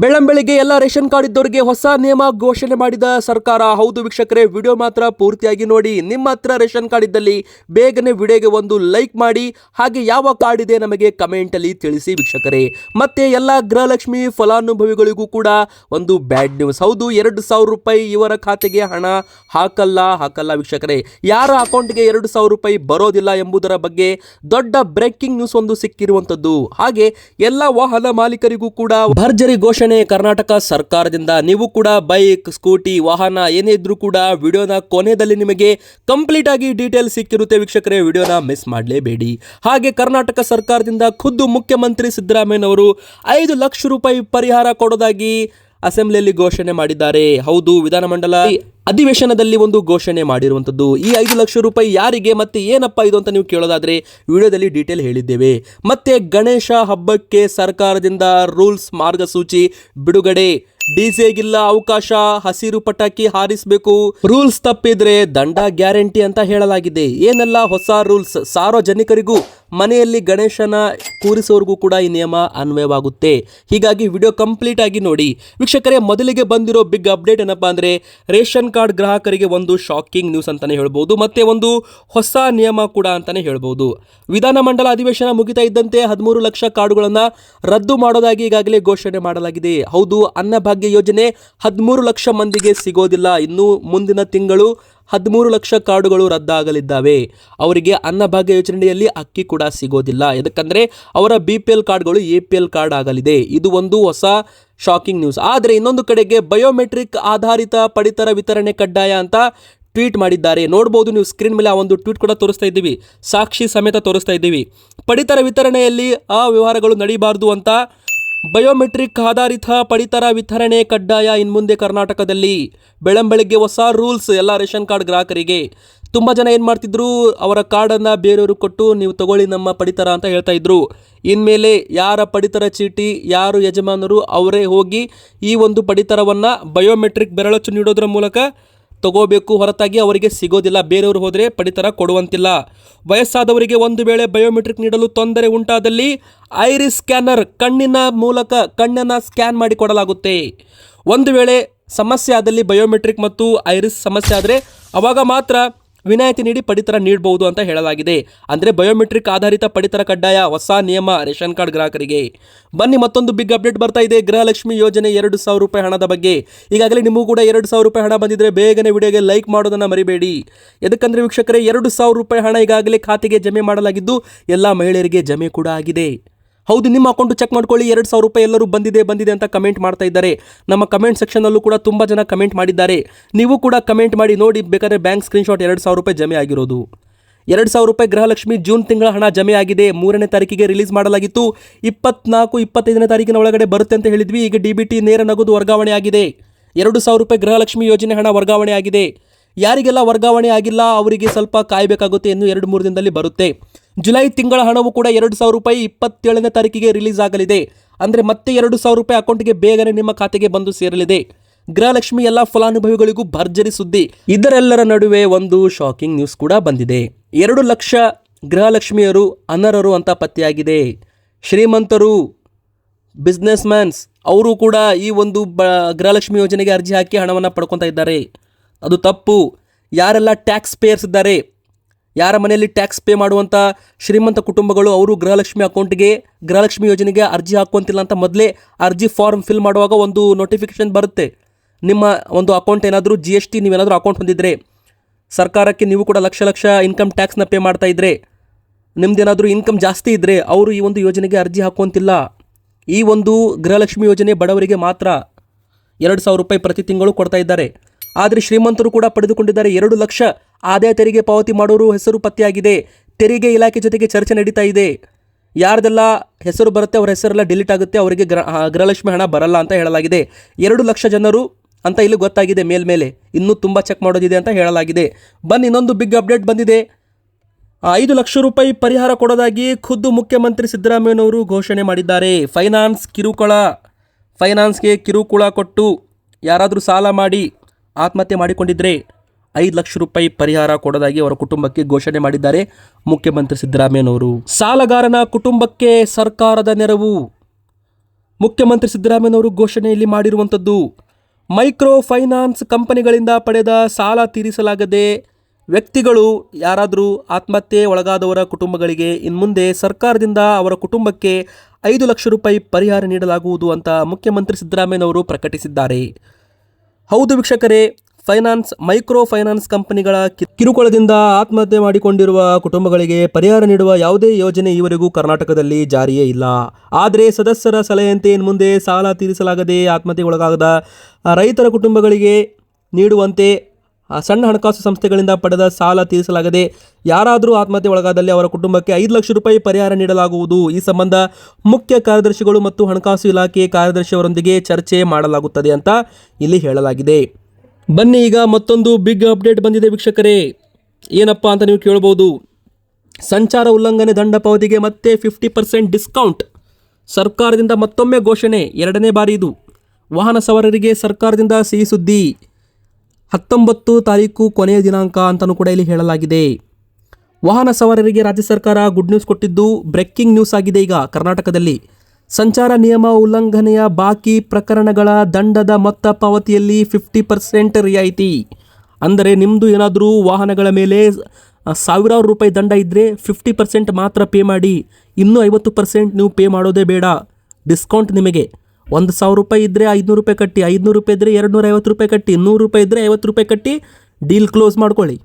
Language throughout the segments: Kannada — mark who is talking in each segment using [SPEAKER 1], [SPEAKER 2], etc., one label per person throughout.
[SPEAKER 1] ಬೆಳ್ಳಂಬೆಳಿಗ್ಗೆ ಎಲ್ಲ ರೇಷನ್ ಕಾರ್ಡ್ ಇದ್ದವರಿಗೆ ಹೊಸ ನಿಯಮ ಘೋಷಣೆ ಮಾಡಿದ ಸರ್ಕಾರ. ಹೌದು ವೀಕ್ಷಕರೇ, ವಿಡಿಯೋ ಮಾತ್ರ ಪೂರ್ತಿಯಾಗಿ ನೋಡಿ. ನಿಮ್ಮ ಹತ್ರ ರೇಷನ್ ಕಾರ್ಡ್ ಇದ್ದಲ್ಲಿ ಬೇಗನೆ ವಿಡಿಯೋಗೆ ಒಂದು ಲೈಕ್ ಮಾಡಿ. ಹಾಗೆ ಯಾವ ಕಾರ್ಡ್ ಇದೆ ನಮಗೆ ಕಮೆಂಟ್ ಅಲ್ಲಿ ತಿಳಿಸಿ ವೀಕ್ಷಕರೇ. ಮತ್ತೆ ಎಲ್ಲ ಗೃಹಲಕ್ಷ್ಮಿ ಫಲಾನುಭವಿಗಳಿಗೂ ಕೂಡ ಒಂದು ಬ್ಯಾಡ್ ನ್ಯೂಸ್. ಹೌದು, ಎರಡು ಸಾವಿರ ರೂಪಾಯಿ ಇವರ ಖಾತೆಗೆ ಹಣ ಹಾಕಲ್ಲ ಹಾಕಲ್ಲ ವೀಕ್ಷಕರೇ. ಯಾರ ಅಕೌಂಟ್ಗೆ ಎರಡು ಸಾವಿರ ರೂಪಾಯಿ ಬರೋದಿಲ್ಲ ಎಂಬುದರ ಬಗ್ಗೆ ದೊಡ್ಡ ಬ್ರೇಕಿಂಗ್ ನ್ಯೂಸ್ ಒಂದು ಸಿಕ್ಕಿರುವಂತದ್ದು ಹಾಗೆ ಎಲ್ಲ ವಾಹನ ಮಾಲೀಕರಿಗೂ ಕೂಡ ಭರ್ಜರಿ ಘೋಷಣೆ ಕರ್ನಾಟಕ ಸರ್ಕಾರದಿಂದ ನೀವು ಕೂಡ ಬೈಕ್, ಸ್ಕೂಟಿ, ವಾಹನ, ಏನೇ ಇದ್ರೂ ಕೂಡ ವಿಡಿಯೋನ ಕೊನೆಯಲ್ಲಿ ನಿಮಗೆ ಕಂಪ್ಲೀಟ್ ಆಗಿ ಡೀಟೇಲ್ ಸಿಕ್ಕಿರುತ್ತೆ ವೀಕ್ಷಕರೇ, ವಿಡಿಯೋನ ಮಿಸ್ ಮಾಡಲೇಬೇಡಿ. ಹಾಗೆ ಕರ್ನಾಟಕ ಸರ್ಕಾರದಿಂದ ಖುದ್ದು ಮುಖ್ಯಮಂತ್ರಿ ಸಿದ್ದರಾಮಯ್ಯನವರು ಐದು ಲಕ್ಷ ರೂಪಾಯಿ ಪರಿಹಾರ ಕೊಡೋದಾಗಿ ಅಸೆಂಬ್ಲಿಯಲ್ಲಿ ಘೋಷಣೆ ಮಾಡಿದ್ದಾರೆ. ಹೌದು, ವಿಧಾನಮಂಡಲ ಅಧಿವೇಶನದಲ್ಲಿ ಒಂದು ಘೋಷಣೆ ಮಾಡಿರುವಂಥದ್ದು, ಈ ಐದು ಲಕ್ಷ ರೂಪಾಯಿ ಯಾರಿಗೆ, ಮತ್ತೆ ಏನಪ್ಪ ಇದು ಅಂತ ನೀವು ಕೇಳೋದಾದರೆ ವಿಡಿಯೋದಲ್ಲಿ ಡೀಟೇಲ್ ಹೇಳಿದ್ದೇವೆ. ಮತ್ತೆ ಗಣೇಶ ಹಬ್ಬಕ್ಕೆ ಸರ್ಕಾರದಿಂದ ರೂಲ್ಸ್ ಮಾರ್ಗಸೂಚಿ ಬಿಡುಗಡೆ. ಡಿಜೆಗಿಲ್ಲ ಅವಕಾಶ, ಹಸಿರು ಪಟಾಕಿ ಹಾರಿಸಬೇಕು. ರೂಲ್ಸ್ ತಪ್ಪಿದ್ರೆ ದಂಡ ಗ್ಯಾರಂಟಿ ಅಂತ ಹೇಳಲಾಗಿದೆ. ಏನೆಲ್ಲ ಹೊಸ ರೂಲ್ಸ್ ಸಾರ್ವಜನಿಕರಿಗೂ ಮನೆಯಲ್ಲಿ ಗಣೇಶನ ಕೂರಿಸೋರ್ಗೂ ಕೂಡ ಈ ನಿಯಮ ಅನ್ವಯವಾಗುತ್ತೆ. ಹೀಗಾಗಿ ವಿಡಿಯೋ ಕಂಪ್ಲೀಟ್ ಆಗಿ ನೋಡಿ. ವೀಕ್ಷಕರೇ, ಮೊದಲಿಗೆ ಬಂದಿರೋ ಬಿಗ್ ಅಪ್ಡೇಟ್ ಏನಪ್ಪಾ ಅಂದರೆ, ರೇಷನ್ ಕಾರ್ಡ್ ಗ್ರಾಹಕರಿಗೆ ಒಂದು ಶಾಕಿಂಗ್ ನ್ಯೂಸ್ ಅಂತಲೇ ಹೇಳ್ಬೋದು, ಮತ್ತೆ ಒಂದು ಹೊಸ ನಿಯಮ ಕೂಡ ಅಂತಲೇ ಹೇಳ್ಬೋದು. ವಿಧಾನಮಂಡಲ ಅಧಿವೇಶನ ಮುಗಿತಾ ಇದ್ದಂತೆ ಹದಿಮೂರು ಲಕ್ಷ ಕಾರ್ಡುಗಳನ್ನು ರದ್ದು ಮಾಡೋದಾಗಿ ಈಗಾಗಲೇ ಘೋಷಣೆ ಮಾಡಲಾಗಿದೆ. ಹೌದು ಅನ್ನಭಾಗ್ಯ ಯೋಜನೆ ಹದಿಮೂರು ಲಕ್ಷ ಮಂದಿಗೆ ಸಿಗೋದಿಲ್ಲ. ಇನ್ನು ಮುಂದಿನ ತಿಂಗಳು ಹದಿಮೂರು ಲಕ್ಷ ಕಾರ್ಡುಗಳು ರದ್ದಾಗಲಿದ್ದಾವೆ. ಅವರಿಗೆ ಅನ್ನಭಾಗ್ಯ ಯೋಜನೆಯಲ್ಲಿ ಅಕ್ಕಿ ಕೂಡ ಸಿಗೋದಿಲ್ಲ. ಯಾಕಂದರೆ ಅವರ ಬಿ ಪಿ ಎಲ್ ಕಾರ್ಡ್ಗಳು ಎ ಪಿ ಎಲ್ ಕಾರ್ಡ್ ಆಗಲಿದೆ. ಇದು ಒಂದು ಹೊಸ ಶಾಕಿಂಗ್ ನ್ಯೂಸ್ ಆದರೆ ಇನ್ನೊಂದು ಕಡೆಗೆ ಬಯೋಮೆಟ್ರಿಕ್ ಆಧಾರಿತ ಪಡಿತರ ವಿತರಣೆ ಕಡ್ಡಾಯ ಅಂತ ಟ್ವೀಟ್ ಮಾಡಿದ್ದಾರೆ. ನೋಡ್ಬೋದು ನೀವು ಸ್ಕ್ರೀನ್ ಮೇಲೆ ಆ ಒಂದು ಟ್ವೀಟ್ ಕೂಡ ತೋರಿಸ್ತಾ ಇದ್ದೀವಿ. ಸಾಕ್ಷಿ ಸಮೇತ ತೋರಿಸ್ತಾ ಇದ್ದೀವಿ. ಪಡಿತರ ವಿತರಣೆಯಲ್ಲಿ ಆ ವ್ಯವಹಾರಗಳು ನಡೀಬಾರ್ದು ಅಂತ ಬಯೋಮೆಟ್ರಿಕ್ ಆಧಾರಿತ ಪಡಿತರ ವಿತರಣೆ ಕಡ್ಡಾಯ ಇನ್ಮುಂದೆ ಕರ್ನಾಟಕದಲ್ಲಿ. ಬೆಳಂಬೆಳಗ್ಗೆ ಹೊಸ ರೂಲ್ಸ್, ಎಲ್ಲ ರೇಷನ್ ಕಾರ್ಡ್ ಗ್ರಾಹಕರಿಗೆ. ತುಂಬ ಜನ ಏನು ಮಾಡ್ತಿದ್ರು, ಅವರ ಕಾರ್ಡನ್ನು ಬೇರೆಯವರು ಕೊಟ್ಟು ನೀವು ತಗೊಳ್ಳಿ ನಮ್ಮ ಪಡಿತರ ಅಂತ ಹೇಳ್ತಾ ಇದ್ರು. ಇನ್ಮೇಲೆ ಯಾರ ಪಡಿತರ ಚೀಟಿ, ಯಾರು ಯಜಮಾನರು, ಅವರೇ ಹೋಗಿ ಈ ಒಂದು ಪಡಿತರವನ್ನು ಬಯೋಮೆಟ್ರಿಕ್ ಬೆರಳಚ್ಚು ನೀಡೋದ್ರ ಮೂಲಕ ತಗೋಬೇಕು ಹೊರತಾಗಿ ಅವರಿಗೆ ಸಿಗೋದಿಲ್ಲ. ಬೇರೆಯವರು ಹೋದರೆ ಪಡಿತರ ಕೊಡುವಂತಿಲ್ಲ. ವಯಸ್ಸಾದವರಿಗೆ ಒಂದು ವೇಳೆ ಬಯೋಮೆಟ್ರಿಕ್ ನೀಡಲು ತೊಂದರೆ ಉಂಟಾದಲ್ಲಿ ಐರಿಸ್ ಸ್ಕ್ಯಾನರ್ ಕಣ್ಣಿನ ಮೂಲಕ ಕಣ್ಣನ್ನು ಸ್ಕ್ಯಾನ್ ಮಾಡಿ ಕೊಡಲಾಗುತ್ತೆ ಒಂದು ವೇಳೆ ಸಮಸ್ಯೆ ಆದಲ್ಲಿ ಬಯೋಮೆಟ್ರಿಕ್ ಮತ್ತು ಐರಿಸ್ ಸಮಸ್ಯೆ ಆದರೆ ಅವಾಗ ಮಾತ್ರ ವಿನಾಯಿತಿ ನೀಡಿ ಪಡಿತರ ನೀಡಬಹುದು ಅಂತ ಹೇಳಲಾಗಿದೆ. ಅಂದರೆ ಬಯೋಮೆಟ್ರಿಕ್ ಆಧಾರಿತ ಪಡಿತರ ಕಡ್ಡಾಯ ಹೊಸ ನಿಯಮ ರೇಷನ್ ಕಾರ್ಡ್ ಗ್ರಾಹಕರಿಗೆ. ಬನ್ನಿ ಮತ್ತೊಂದು ಬಿಗ್ ಅಪ್ಡೇಟ್ ಬರ್ತಾ ಇದೆ. ಗೃಹಲಕ್ಷ್ಮಿ ಯೋಜನೆ ಎರಡು ಸಾವಿರ ರೂಪಾಯಿ ಹಣದ ಬಗ್ಗೆ. ಈಗಾಗಲೇ ನಿಮಗೂ ಕೂಡ ಎರಡು ಸಾವಿರ ರೂಪಾಯಿ ಹಣ ಬಂದಿದ್ರೆ ಬೇಗನೆ ವಿಡಿಯೋಗೆ ಲೈಕ್ ಮಾಡೋದನ್ನು ಮರಿಬೇಡಿ. ಯಾಕಂದ್ರೆ ವೀಕ್ಷಕರೇ, ಎರಡು ಸಾವಿರ ರೂಪಾಯಿ ಹಣ ಈಗಾಗಲೇ ಖಾತೆಗೆ ಜಮೆ ಮಾಡಲಾಗಿದ್ದು, ಎಲ್ಲ ಮಹಿಳೆಯರಿಗೆ ಜಮೆ ಕೂಡ ಆಗಿದೆ. ಹೌದು, ನಿಮ್ಮ ಅಕೌಂಟ್ ಚೆಕ್ ಮಾಡ್ಕೊಳ್ಳಿ. ಎರಡು ಸಾವಿರ ರೂಪಾಯಿ ಎಲ್ಲರೂ ಬಂದಿದೆ ಬಂದಿದೆ ಅಂತ ಕಮೆಂಟ್ ಮಾಡ್ತಾ ಇದ್ದಾರೆ. ನಮ್ಮ ಕಮೆಂಟ್ ಸೆಕ್ಷನಲ್ಲೂ ಕೂಡ ತುಂಬ ಜನ ಕಮೆಂಟ್ ಮಾಡಿದ್ದಾರೆ. ನೀವು ಕೂಡ ಕಮೆಂಟ್ ಮಾಡಿ ನೋಡಿ, ಬೇಕಾದ್ರೆ ಬ್ಯಾಂಕ್ ಸ್ಕ್ರೀನ್ಶಾಟ್ ಎರಡು ಸಾವಿರ ರೂಪಾಯಿ ಜಮೆ ಆಗಿರೋದು. ಎರಡು ಸಾವಿರ ರೂಪಾಯಿ ಗೃಹಲಕ್ಷ್ಮಿ ಜೂನ್ ತಿಂಗಳ ಹಣ ಜಮೆ ಆಗಿದೆ. ಮೂರನೇ ತಾರೀಕಿಗೆ ರಿಲೀಸ್ ಮಾಡಲಾಗಿತ್ತು. ಇಪ್ಪತ್ನಾಲ್ಕು, ಇಪ್ಪತ್ತೈದನೇ ತಾರೀಕಿನ ಒಳಗಡೆ ಬರುತ್ತೆ ಅಂತ ಹೇಳಿದ್ವಿ. ಈಗ ಡಿ ಬಿ ಟಿ ನೇರ ನಗದು ವರ್ಗಾವಣೆ ಆಗಿದೆ. ಎರಡು ಸಾವಿರ ರೂಪಾಯಿ ಗೃಹಲಕ್ಷ್ಮಿ ಯೋಜನೆ ಹಣ ವರ್ಗಾವಣೆ ಆಗಿದೆ. ಯಾರಿಗೆಲ್ಲ ವರ್ಗಾವಣೆ ಆಗಿಲ್ಲ, ಅವರಿಗೆ ಸ್ವಲ್ಪ ಕಾಯಬೇಕಾಗುತ್ತೆ ಇನ್ನು ಎರಡು ಮೂರು ದಿನದಲ್ಲಿ ಬರುತ್ತೆ. ಜುಲೈ ತಿಂಗಳ ಹಣವು ಕೂಡ ಎರಡು ಸಾವಿರ ರೂಪಾಯಿ ಇಪ್ಪತ್ತೇಳನೇ ತಾರೀಕಿಗೆ ರಿಲೀಸ್ ಆಗಲಿದೆ. ಅಂದರೆ ಮತ್ತೆ ಎರಡು ಸಾವಿರ ರೂಪಾಯಿ ಅಕೌಂಟ್ಗೆ ಬೇಗನೆ ನಿಮ್ಮ ಖಾತೆಗೆ ಬಂದು ಸೇರಲಿದೆ. ಗೃಹಲಕ್ಷ್ಮಿ ಎಲ್ಲ ಫಲಾನುಭವಿಗಳಿಗೂ ಭರ್ಜರಿ ಸುದ್ದಿ. ಇದರೆಲ್ಲರ ನಡುವೆ ಒಂದು ಶಾಕಿಂಗ್ ನ್ಯೂಸ್ ಕೂಡ ಬಂದಿದೆ. ಎರಡು ಲಕ್ಷ ಗೃಹಲಕ್ಷ್ಮಿಯರು ಅನರ್ಹರು ಅಂತ ಪತ್ತೆಯಾಗಿದೆ. ಶ್ರೀಮಂತರು ಬಿಸ್ನೆಸ್ ಮ್ಯಾನ್ಸ್ ಅವರು ಕೂಡ ಈ ಒಂದು ಬ ಗೃಹಲಕ್ಷ್ಮಿ ಯೋಜನೆಗೆ ಅರ್ಜಿ ಹಾಕಿ ಹಣವನ್ನು ಪಡ್ಕೊತಾ ಇದ್ದಾರೆ. ಅದು ತಪ್ಪು. ಯಾರೆಲ್ಲ ಟ್ಯಾಕ್ಸ್ ಪೇಯರ್ಸ್ ಇದ್ದಾರೆ ಯಾರ ಮನೆಯಲ್ಲಿ ಟ್ಯಾಕ್ಸ್ ಪೇ ಮಾಡುವಂಥ ಶ್ರೀಮಂತ ಕುಟುಂಬಗಳು ಅವರು ಗೃಹಲಕ್ಷ್ಮಿ ಅಕೌಂಟ್ಗೆ ಗೃಹಲಕ್ಷ್ಮಿ ಯೋಜನೆಗೆ ಅರ್ಜಿ ಹಾಕುವಂತಿಲ್ಲ ಅಂತ ಮೊದಲೇ ಅರ್ಜಿ ಫಾರ್ಮ್ ಫಿಲ್ ಮಾಡುವಾಗ ಒಂದು ನೋಟಿಫಿಕೇಶನ್ ಬರುತ್ತೆ. ನಿಮ್ಮ ಒಂದು ಅಕೌಂಟ್ ಏನಾದರೂ ಜಿ ಎಸ್ ಟಿ ನೀವೇನಾದರೂ ಅಕೌಂಟ್ ಹೊಂದಿದ್ರೆ, ಸರ್ಕಾರಕ್ಕೆ ನೀವು ಕೂಡ ಲಕ್ಷ ಲಕ್ಷ ಇನ್ಕಮ್ ಟ್ಯಾಕ್ಸ್ನ ಪೇ ಮಾಡ್ತಾ ಇದ್ರೆ, ನಿಮ್ದೇನಾದರೂ ಇನ್ಕಮ್ ಜಾಸ್ತಿ ಇದ್ದರೆ ಅವರು ಈ ಒಂದು ಯೋಜನೆಗೆ ಅರ್ಜಿ ಹಾಕುವಂತಿಲ್ಲ. ಈ ಒಂದು ಗೃಹಲಕ್ಷ್ಮಿ ಯೋಜನೆ ಬಡವರಿಗೆ ಮಾತ್ರ ಎರಡು ಸಾವಿರ ರೂಪಾಯಿ ಪ್ರತಿ ತಿಂಗಳು ಕೊಡ್ತಾ ಇದ್ದಾರೆ. ಆದರೆ ಶ್ರೀಮಂತರು ಕೂಡ ಪಡೆದುಕೊಂಡಿದ್ದಾರೆ ಎರಡು ಲಕ್ಷ ಆದಾಯ ತೆರಿಗೆ ಪಾವತಿ ಮಾಡೋರು ಹೆಸರು ಪತ್ತೆಯಾಗಿದೆ. ತೆರಿಗೆ ಇಲಾಖೆ ಜೊತೆಗೆ ಚರ್ಚೆ ನಡೀತಾ ಇದೆ. ಯಾರ್ದೆಲ್ಲ ಹೆಸರು ಬರುತ್ತೆ ಅವರ ಹೆಸರೆಲ್ಲ ಡಿಲೀಟ್ ಆಗುತ್ತೆ, ಅವರಿಗೆ ಗ್ರ ಗೃಹಲಕ್ಷ್ಮಿ ಹಣ ಬರಲ್ಲ ಅಂತ ಹೇಳಲಾಗಿದೆ. ಎರಡು ಲಕ್ಷ ಜನರು ಅಂತ ಇಲ್ಲಿ ಗೊತ್ತಾಗಿದೆ ಮೇಲ್ಮೇಲೆ ಇನ್ನೂ ತುಂಬ ಚೆಕ್ ಮಾಡೋದಿದೆ ಅಂತ ಹೇಳಲಾಗಿದೆ. ಬನ್ನಿ, ಇನ್ನೊಂದು ಬಿಗ್ ಅಪ್ಡೇಟ್ ಬಂದಿದೆ. ಐದು ಲಕ್ಷ ರೂಪಾಯಿ ಪರಿಹಾರ ಕೊಡೋದಾಗಿ ಖುದ್ದು ಮುಖ್ಯಮಂತ್ರಿ ಸಿದ್ದರಾಮಯ್ಯನವರು ಘೋಷಣೆ ಮಾಡಿದ್ದಾರೆ. ಫೈನಾನ್ಸ್ ಕಿರುಕುಳ, ಫೈನಾನ್ಸ್ಗೆ ಕಿರುಕುಳ ಕೊಟ್ಟು ಯಾರಾದರೂ ಸಾಲ ಮಾಡಿ ಆತ್ಮಹತ್ಯೆ ಮಾಡಿಕೊಂಡಿದ್ರೆ ಐದು ಲಕ್ಷ ರೂಪಾಯಿ ಪರಿಹಾರ ಕೊಡೋದಾಗಿ ಅವರ ಕುಟುಂಬಕ್ಕೆ ಘೋಷಣೆ ಮಾಡಿದ್ದಾರೆ ಮುಖ್ಯಮಂತ್ರಿ ಸಿದ್ದರಾಮಯ್ಯನವರು. ಸಾಲಗಾರನ ಕುಟುಂಬಕ್ಕೆ ಸರ್ಕಾರದ ನೆರವು. ಮುಖ್ಯಮಂತ್ರಿ ಸಿದ್ದರಾಮಯ್ಯನವರು ಘೋಷಣೆಯಲ್ಲಿ ಮಾಡಿರುವಂಥದ್ದು, ಮೈಕ್ರೋ ಫೈನಾನ್ಸ್ ಕಂಪನಿಗಳಿಂದ ಪಡೆದ ಸಾಲ ತೀರಿಸಲಾಗದೆ ವ್ಯಕ್ತಿಗಳು ಯಾರಾದರೂ ಆತ್ಮಹತ್ಯೆ ಒಳಗಾದವರ ಕುಟುಂಬಗಳಿಗೆ ಇನ್ಮುಂದೆ ಸರ್ಕಾರದಿಂದ ಅವರ ಕುಟುಂಬಕ್ಕೆ ಐದು ಲಕ್ಷ ರೂಪಾಯಿ ಪರಿಹಾರ ನೀಡಲಾಗುವುದು ಅಂತ ಮುಖ್ಯಮಂತ್ರಿ ಸಿದ್ದರಾಮಯ್ಯನವರು ಪ್ರಕಟಿಸಿದ್ದಾರೆ. ಹೌದು ವೀಕ್ಷಕರೇ ಫೈನಾನ್ಸ್ ಮೈಕ್ರೋ ಫೈನಾನ್ಸ್ ಕಂಪನಿಗಳ ಕಿರುಕುಳದಿಂದ ಆತ್ಮಹತ್ಯೆ ಮಾಡಿಕೊಂಡಿರುವ ಕುಟುಂಬಗಳಿಗೆ ಪರಿಹಾರ ನೀಡುವ ಯಾವುದೇ ಯೋಜನೆ ಈವರೆಗೂ ಕರ್ನಾಟಕದಲ್ಲಿ ಜಾರಿಯೇ ಇಲ್ಲ. ಆದರೆ ಸದಸ್ಯರ ಸಲಹೆಯಂತೆ ಇನ್ನು ಮುಂದೆ ಸಾಲ ತೀರಿಸಲಾಗದೆ ಆತ್ಮಹತ್ಯೆ ಒಳಗಾಗದ ರೈತರ ಕುಟುಂಬಗಳಿಗೆ ನೀಡುವಂತೆ ಸಣ್ಣ ಹಣಕಾಸು ಸಂಸ್ಥೆಗಳಿಂದ ಪಡೆದ ಸಾಲ ತೀರಿಸಲಾಗದೆ ಯಾರಾದರೂ ಆತ್ಮಹತ್ಯೆ ಒಳಗಾದಲ್ಲಿ ಅವರ ಕುಟುಂಬಕ್ಕೆ ಐದು ಲಕ್ಷ ರೂಪಾಯಿ ಪರಿಹಾರ ನೀಡಲಾಗುವುದು. ಈ ಸಂಬಂಧ ಮುಖ್ಯ ಕಾರ್ಯದರ್ಶಿಗಳು ಮತ್ತು ಹಣಕಾಸು ಇಲಾಖೆ ಕಾರ್ಯದರ್ಶಿಯವರೊಂದಿಗೆ ಚರ್ಚೆ ಮಾಡಲಾಗುತ್ತದೆ ಅಂತ ಇಲ್ಲಿ ಹೇಳಲಾಗಿದೆ. ಬನ್ನಿ ಈಗ ಮತ್ತೊಂದು ಬಿಗ್ ಅಪ್ಡೇಟ್ ಬಂದಿದೆ ವೀಕ್ಷಕರೇ. ಏನಪ್ಪ ಅಂತ ನೀವು ಕೇಳ್ಬೋದು. ಸಂಚಾರ ಉಲ್ಲಂಘನೆ ದಂಡ ಪಾವತಿಗೆ ಮತ್ತೆ ಫಿಫ್ಟಿ ಪರ್ಸೆಂಟ್ ಡಿಸ್ಕೌಂಟ್ ಸರ್ಕಾರದಿಂದ ಮತ್ತೊಮ್ಮೆ ಘೋಷಣೆ, ಎರಡನೇ ಬಾರಿ ಇದು. ವಾಹನ ಸವಾರರಿಗೆ ಸರ್ಕಾರದಿಂದ ಸಿಹಿ ಸುದ್ದಿ. ಹತ್ತೊಂಬತ್ತು ತಾರೀಕು ಕೊನೆಯ ದಿನಾಂಕ ಅಂತಲೂ ಕೂಡ ಇಲ್ಲಿ ಹೇಳಲಾಗಿದೆ. ವಾಹನ ಸವಾರರಿಗೆ ರಾಜ್ಯ ಸರ್ಕಾರ ಗುಡ್ ನ್ಯೂಸ್ ಕೊಟ್ಟಿದ್ದು ಬ್ರೇಕಿಂಗ್ ನ್ಯೂಸ್ ಆಗಿದೆ ಈಗ ಕರ್ನಾಟಕದಲ್ಲಿ. ಸಂಚಾರ ನಿಯಮ ಉಲ್ಲಂಘನೆಯ ಬಾಕಿ ಪ್ರಕರಣಗಳ ದಂಡದ ಮೊತ್ತ ಪಾವತಿಯಲ್ಲಿ ಫಿಫ್ಟಿ ಪರ್ಸೆಂಟ್ ರಿಯಾಯಿತಿ. ಅಂದರೆ ನಿಮ್ಮದು ಏನಾದರೂ ವಾಹನಗಳ ಮೇಲೆ ಸಾವಿರಾರು ರೂಪಾಯಿ ದಂಡ ಇದ್ದರೆ ಫಿಫ್ಟಿ ಪರ್ಸೆಂಟ್ ಮಾತ್ರ ಪೇ ಮಾಡಿ, ಇನ್ನೂ ಐವತ್ತು ಪರ್ಸೆಂಟ್ ನೀವು ಪೇ ಮಾಡೋದೇ ಬೇಡ. ಡಿಸ್ಕೌಂಟ್ ನಿಮಗೆ. ಒಂದು ಸಾವಿರ ರೂಪಾಯಿ ಇದ್ದರೆ ಐದುನೂರು ರೂಪಾಯಿ ಕಟ್ಟಿ, ಐದುನೂರು ರೂಪಾಯಿ ಇದ್ದರೆ ಎರಡು ಐವತ್ತು ರೂಪಾಯಿ ಕಟ್ಟಿ ನೂರು ರೂಪಾಯಿ ಇದ್ದರೆ ಐವತ್ತು ರೂಪಾಯಿ ಕಟ್ಟಿ, ಡೀಲ್ ಕ್ಲೋಸ್ ಮಾಡ್ಕೊಳ್ಳಿ.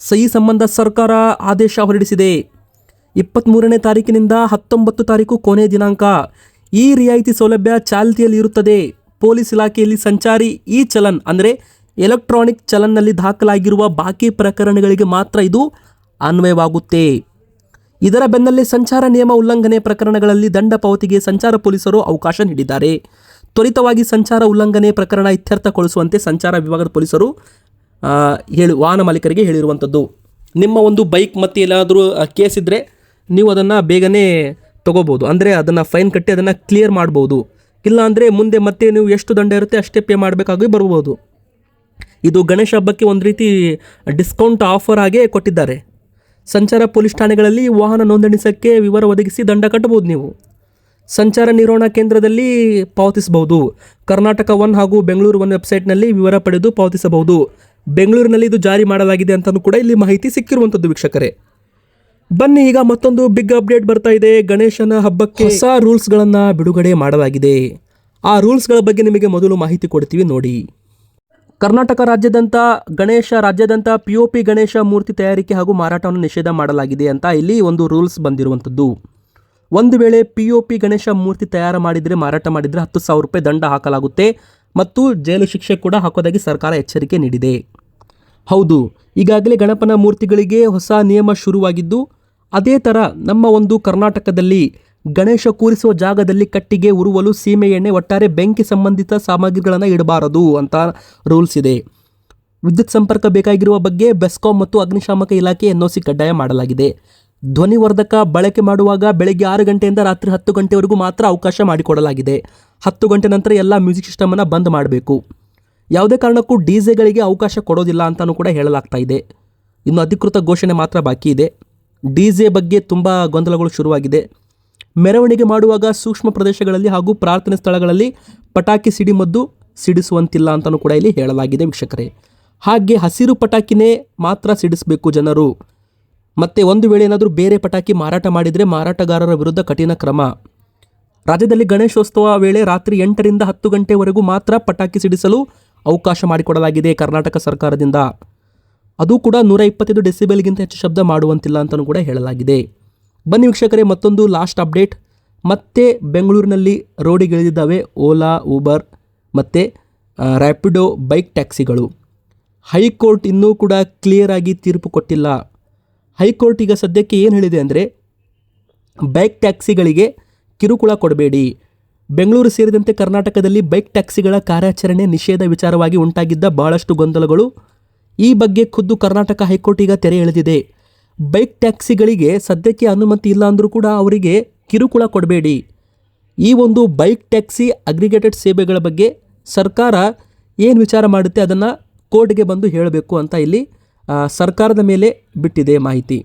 [SPEAKER 1] ಸಹಿ ಸಂಬಂಧ ಸರ್ಕಾರ ಆದೇಶ ಹೊರಡಿಸಿದೆ. ಇಪ್ಪತ್ತ್ಮೂರನೇ ತಾರೀಕಿನಿಂದ ಹತ್ತೊಂಬತ್ತು ತಾರೀಕು ಕೊನೆಯ ದಿನಾಂಕ. ಈ ರಿಯಾಯಿತಿ ಸೌಲಭ್ಯ ಚಾಲ್ತಿಯಲ್ಲಿ ಇರುತ್ತದೆ. ಪೊಲೀಸ್ ಇಲಾಖೆಯಲ್ಲಿ ಸಂಚಾರಿ ಇ ಚಲನ್ ಅಂದರೆ ಎಲೆಕ್ಟ್ರಾನಿಕ್ ಚಲನ್ನಲ್ಲಿ ದಾಖಲಾಗಿರುವ ಬಾಕಿ ಪ್ರಕರಣಗಳಿಗೆ ಮಾತ್ರ ಇದು ಅನ್ವಯವಾಗುತ್ತೆ. ಇದರ ಬೆನ್ನಲ್ಲೇ ಸಂಚಾರ ನಿಯಮ ಉಲ್ಲಂಘನೆ ಪ್ರಕರಣಗಳಲ್ಲಿ ದಂಡ ಪಾವತಿಗೆ ಸಂಚಾರ ಪೊಲೀಸರು ಅವಕಾಶ ನೀಡಿದ್ದಾರೆ. ತ್ವರಿತವಾಗಿ ಸಂಚಾರ ಉಲ್ಲಂಘನೆ ಪ್ರಕರಣ ಇತ್ಯರ್ಥಗೊಳಿಸುವಂತೆ ಸಂಚಾರ ವಿಭಾಗದ ಪೊಲೀಸರು ಹೇಳಿ ವಾಹನ ಮಾಲೀಕರಿಗೆ ಹೇಳಿರುವಂಥದ್ದು ನಿಮ್ಮ ಒಂದು ಬೈಕ್ ಮತ್ತು ಏನಾದರೂ ಕೇಸ್ ಇದ್ದರೆ ನೀವು ಅದನ್ನು ಬೇಗನೆ ತೊಗೋಬೋದು. ಅಂದರೆ ಅದನ್ನು ಫೈನ್ ಕಟ್ಟಿ ಅದನ್ನು ಕ್ಲಿಯರ್ ಮಾಡ್ಬೋದು. ಇಲ್ಲ ಅಂದರೆ ಮುಂದೆ ಮತ್ತೆ ನೀವು ಎಷ್ಟು ದಂಡ ಇರುತ್ತೆ ಅಷ್ಟೇ ಪೇ ಮಾಡಬೇಕಾಗಿ ಬರ್ಬೋದು. ಇದು ಗಣೇಶ ಹಬ್ಬಕ್ಕೆ ಒಂದು ರೀತಿ ಡಿಸ್ಕೌಂಟ್ ಆಫರ್ ಆಗೇ ಕೊಟ್ಟಿದ್ದಾರೆ. ಸಂಚಾರ ಪೊಲೀಸ್ ಠಾಣೆಗಳಲ್ಲಿ ವಾಹನ ನೋಂದಣಿಸೋಕ್ಕೆ ವಿವರ ಒದಗಿಸಿ ದಂಡ ಕಟ್ಟಬಹುದು ನೀವು. ಸಂಚಾರ ನಿರ್ವಹಣಾ ಕೇಂದ್ರದಲ್ಲಿ ಪಾವತಿಸಬಹುದು. ಕರ್ನಾಟಕ ಒನ್ ಹಾಗೂ ಬೆಂಗಳೂರು ಒನ್ ವೆಬ್ಸೈಟ್ನಲ್ಲಿ ವಿವರ ಪಡೆದು ಪಾವತಿಸಬಹುದು. ಬೆಂಗಳೂರಿನಲ್ಲಿ ಇದು ಜಾರಿ ಮಾಡಲಾಗಿದೆ ಅಂತಲೂ ಕೂಡ ಇಲ್ಲಿ ಮಾಹಿತಿ ಸಿಕ್ಕಿರುವಂಥದ್ದು ವೀಕ್ಷಕರೇ. ಬನ್ನಿ, ಈಗ ಮತ್ತೊಂದು ಬಿಗ್ ಅಪ್ಡೇಟ್ ಬರ್ತಾ ಇದೆ. ಗಣೇಶನ ಹಬ್ಬಕ್ಕೆ ಹೊಸ ರೂಲ್ಸ್ಗಳನ್ನು ಬಿಡುಗಡೆ ಮಾಡಲಾಗಿದೆ. ಆ ರೂಲ್ಸ್ಗಳ ಬಗ್ಗೆ ನಿಮಗೆ ಮೊದಲು ಮಾಹಿತಿ ಕೊಡ್ತೀವಿ ನೋಡಿ. ಕರ್ನಾಟಕ ರಾಜ್ಯದಂಥ ಗಣೇಶ ರಾಜ್ಯದಂಥ ಪಿ ಒ ಪಿ ಗಣೇಶ ಮೂರ್ತಿ ತಯಾರಿಕೆ ಹಾಗೂ ಮಾರಾಟವನ್ನು ನಿಷೇಧ ಮಾಡಲಾಗಿದೆ ಅಂತ ಇಲ್ಲಿ ಒಂದು ರೂಲ್ಸ್ ಬಂದಿರುವಂಥದ್ದು. ಒಂದು ವೇಳೆ ಪಿ ಒ ಪಿ ಗಣೇಶ ಮೂರ್ತಿ ತಯಾರು ಮಾಡಿದರೆ, ಮಾರಾಟ ಮಾಡಿದರೆ ಹತ್ತು ಸಾವಿರ ರೂಪಾಯಿ ದಂಡ ಹಾಕಲಾಗುತ್ತೆ ಮತ್ತು ಜೈಲು ಶಿಕ್ಷೆ ಕೂಡ ಹಾಕೋದಾಗಿ ಸರ್ಕಾರ ಎಚ್ಚರಿಕೆ ನೀಡಿದೆ. ಹೌದು, ಈಗಾಗಲೇ ಗಣಪನ ಮೂರ್ತಿಗಳಿಗೆ ಹೊಸ ನಿಯಮ ಶುರುವಾಗಿದ್ದು ಅದೇ ಥರ ನಮ್ಮ ಒಂದು ಕರ್ನಾಟಕದಲ್ಲಿ ಗಣೇಶ ಕೂರಿಸುವ ಜಾಗದಲ್ಲಿ ಕಟ್ಟಿಗೆ ಉರುವಲು ಸೀಮೆ ಎಣ್ಣೆ ಒಟ್ಟಾರೆ ಬೆಂಕಿ ಸಂಬಂಧಿತ ಸಾಮಗ್ರಿಗಳನ್ನು ಇಡಬಾರದು ಅಂತ ರೂಲ್ಸ್ ಇದೆ. ವಿದ್ಯುತ್ ಸಂಪರ್ಕ ಬೇಕಾಗಿರುವ ಬಗ್ಗೆ ಬೆಸ್ಕಾಂ ಮತ್ತು ಅಗ್ನಿಶಾಮಕ ಇಲಾಖೆ ಎನ್ಒಸಿ ಕಡ್ಡಾಯ ಮಾಡಲಾಗಿದೆ. ಧ್ವನಿವರ್ಧಕ ಬಳಕೆ ಮಾಡುವಾಗ ಬೆಳಗ್ಗೆ ಆರು ಗಂಟೆಯಿಂದ ರಾತ್ರಿ ಹತ್ತು ಗಂಟೆವರೆಗೂ ಮಾತ್ರ ಅವಕಾಶ ಮಾಡಿಕೊಡಲಾಗಿದೆ. ಹತ್ತು ಗಂಟೆ ನಂತರ ಎಲ್ಲ ಮ್ಯೂಸಿಕ್ ಸಿಸ್ಟಮನ್ನು ಬಂದ್ ಮಾಡಬೇಕು. ಯಾವುದೇ ಕಾರಣಕ್ಕೂ ಡಿ ಜೆಗಳಿಗೆ ಅವಕಾಶ ಕೊಡೋದಿಲ್ಲ ಅಂತಲೂ ಕೂಡ ಹೇಳಲಾಗ್ತಾ ಇದೆ. ಇನ್ನು ಅಧಿಕೃತ ಘೋಷಣೆ ಮಾತ್ರ ಬಾಕಿ ಇದೆ. ಡಿ ಜೆ ಬಗ್ಗೆ ತುಂಬ ಗೊಂದಲಗಳು ಶುರುವಾಗಿದೆ. ಮೆರವಣಿಗೆ ಮಾಡುವಾಗ ಸೂಕ್ಷ್ಮ ಪ್ರದೇಶಗಳಲ್ಲಿ ಹಾಗೂ ಪ್ರಾರ್ಥನೆ ಸ್ಥಳಗಳಲ್ಲಿ ಪಟಾಕಿ ಸಿಡಿಮದ್ದು ಸಿಡಿಸುವಂತಿಲ್ಲ ಅಂತಲೂ ಕೂಡ ಇಲ್ಲಿ ಹೇಳಲಾಗಿದೆ ವೀಕ್ಷಕರೇ. ಹಾಗೆ ಹಸಿರು ಪಟಾಕಿನೇ ಮಾತ್ರ ಸಿಡಿಸಬೇಕು ಜನರು. ಮತ್ತೆ ಒಂದು ವೇಳೆ ಏನಾದರೂ ಬೇರೆ ಪಟಾಕಿ ಮಾರಾಟ ಮಾಡಿದರೆ ಮಾರಾಟಗಾರರ ವಿರುದ್ಧ ಕಠಿಣ ಕ್ರಮ. ರಾಜ್ಯದಲ್ಲಿ ಗಣೇಶೋತ್ಸವ ವೇಳೆ ರಾತ್ರಿ ಎಂಟರಿಂದ ಹತ್ತು ಗಂಟೆವರೆಗೂ ಮಾತ್ರ ಪಟಾಕಿ ಸಿಡಿಸಲು ಅವಕಾಶ ಮಾಡಿಕೊಡಲಾಗಿದೆ ಕರ್ನಾಟಕ ಸರ್ಕಾರದಿಂದ. ಅದು ಕೂಡ ನೂರ ಇಪ್ಪತ್ತೈದು ಡೆಸಿಬೆಲ್ಗಿಂತ ಹೆಚ್ಚು ಶಬ್ದ ಮಾಡುವಂತಿಲ್ಲ ಅಂತಲೂ ಕೂಡ ಹೇಳಲಾಗಿದೆ. ಬನ್ನಿ ವೀಕ್ಷಕರೇ, ಮತ್ತೊಂದು ಲಾಸ್ಟ್ ಅಪ್ಡೇಟ್. ಮತ್ತೆ ಬೆಂಗಳೂರಿನಲ್ಲಿ ರೋಡಿಗಿಳಿದಿದ್ದಾವೆ ಓಲಾ, ಊಬರ್, ಮತ್ತು ರ್ಯಾಪಿಡೋ ಬೈಕ್ ಟ್ಯಾಕ್ಸಿಗಳು. ಹೈಕೋರ್ಟ್ ಇನ್ನೂ ಕೂಡ ಕ್ಲಿಯರ್ ಆಗಿ ತೀರ್ಪು ಕೊಟ್ಟಿಲ್ಲ. ಹೈಕೋರ್ಟ್ ಈಗ ಸದ್ಯಕ್ಕೆ ಏನು ಹೇಳಿದೆ ಅಂದರೆ, ಬೈಕ್ ಟ್ಯಾಕ್ಸಿಗಳಿಗೆ ಕಿರುಕುಳ ಕೊಡಬೇಡಿ. ಬೆಂಗಳೂರು ಸೇರಿದಂತೆ ಕರ್ನಾಟಕದಲ್ಲಿ ಬೈಕ್ ಟ್ಯಾಕ್ಸಿಗಳ ಕಾರ್ಯಾಚರಣೆ ನಿಷೇಧ ವಿಚಾರವಾಗಿ ಉಂಟಾಗಿದ್ದ ಬಹಳಷ್ಟು ಗೊಂದಲಗಳು ಈ ಬಗ್ಗೆ ಖುದ್ದು ಕರ್ನಾಟಕ ಹೈಕೋರ್ಟ್ ಈಗ ತೆರೆ ಎಳೆದಿದೆ. ಬೈಕ್ ಟ್ಯಾಕ್ಸಿಗಳಿಗೆ ಸದ್ಯಕ್ಕೆ ಅನುಮತಿ ಇಲ್ಲ ಅಂದರೂ ಕೂಡ ಅವರಿಗೆ ಕಿರುಕುಳ ಕೊಡಬೇಡಿ. ಈ ಒಂದು ಬೈಕ್ ಟ್ಯಾಕ್ಸಿ ಅಗ್ರಿಗೇಟೆಡ್ ಸೇವೆಗಳ ಬಗ್ಗೆ ಸರ್ಕಾರ ಏನು ವಿಚಾರ ಮಾಡುತ್ತೆ ಅದನ್ನು ಕೋರ್ಟ್ಗೆ ಬಂದು ಹೇಳಬೇಕು ಅಂತ ಇಲ್ಲಿ ಸರ್ಕಾರದ ಮೇಲೆ ಬಿಟ್ಟಿದೆ ಮಾಹಿತಿ.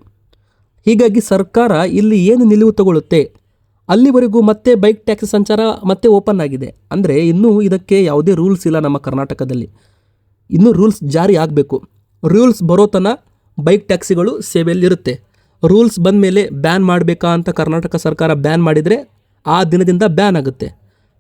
[SPEAKER 1] ಹೀಗಾಗಿ ಸರ್ಕಾರ ಇಲ್ಲಿ ಏನು ನಿಲುವು ತಗೊಳ್ಳುತ್ತೆ? ಅಲ್ಲಿವರೆಗೂ ಮತ್ತೆ ಬೈಕ್ ಟ್ಯಾಕ್ಸಿ ಸಂಚಾರ ಮತ್ತೆ ಓಪನ್ ಆಗಿದೆ. ಅಂದರೆ ಇನ್ನೂ ಇದಕ್ಕೆ ಯಾವುದೇ ರೂಲ್ಸ್ ಇಲ್ಲ ನಮ್ಮ ಕರ್ನಾಟಕದಲ್ಲಿ. ಇನ್ನೂ ರೂಲ್ಸ್ ಜಾರಿ ಆಗಬೇಕು. ರೂಲ್ಸ್ ಬರೋ ತನಕ ಬೈಕ್ ಟ್ಯಾಕ್ಸಿಗಳು ಸೇವೆಯಲ್ಲಿರುತ್ತೆ. ರೂಲ್ಸ್ ಬಂದ ಮೇಲೆ ಬ್ಯಾನ್ ಮಾಡಬೇಕಾ ಅಂತ ಕರ್ನಾಟಕ ಸರ್ಕಾರ ಬ್ಯಾನ್ ಮಾಡಿದರೆ ಆ ದಿನದಿಂದ ಬ್ಯಾನ್ ಆಗುತ್ತೆ.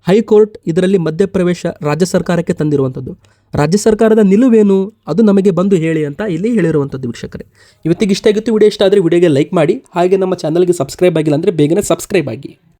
[SPEAKER 1] ಹೈಕೋರ್ಟ್ ಇದರಲ್ಲಿ ಮಧ್ಯಪ್ರವೇಶ ರಾಜ್ಯ ಸರ್ಕಾರಕ್ಕೆ ತಂದಿರುವಂಥದ್ದು. ರಾಜ್ಯ ಸರ್ಕಾರದ ನಿಲುವೇನು? ಅದು ನಮಗೆ ಬಂದು ಹೇಳಿ ಅಂತ ಇಲ್ಲಿ ಹೇಳಿರುವಂಥದ್ದು ವೀಕ್ಷಕರೇ. ಇವತ್ತಿಗೆ ಇಷ್ಟ ಆಗಿತ್ತು, ವಿಡಿಯೋ ಇಷ್ಟ ಆದರೆ ವಿಡಿಯೋಗೆ ಲೈಕ್ ಮಾಡಿ, ಹಾಗೆ ನಮ್ಮ ಚಾನಲ್ಗೆ ಸಬ್ಸ್ಕ್ರೈಬ್ ಆಗಿಲ್ಲ ಅಂದರೆ ಬೇಗನೆ ಸಬ್ಸ್ಕ್ರೈಬ್ ಆಗಿ.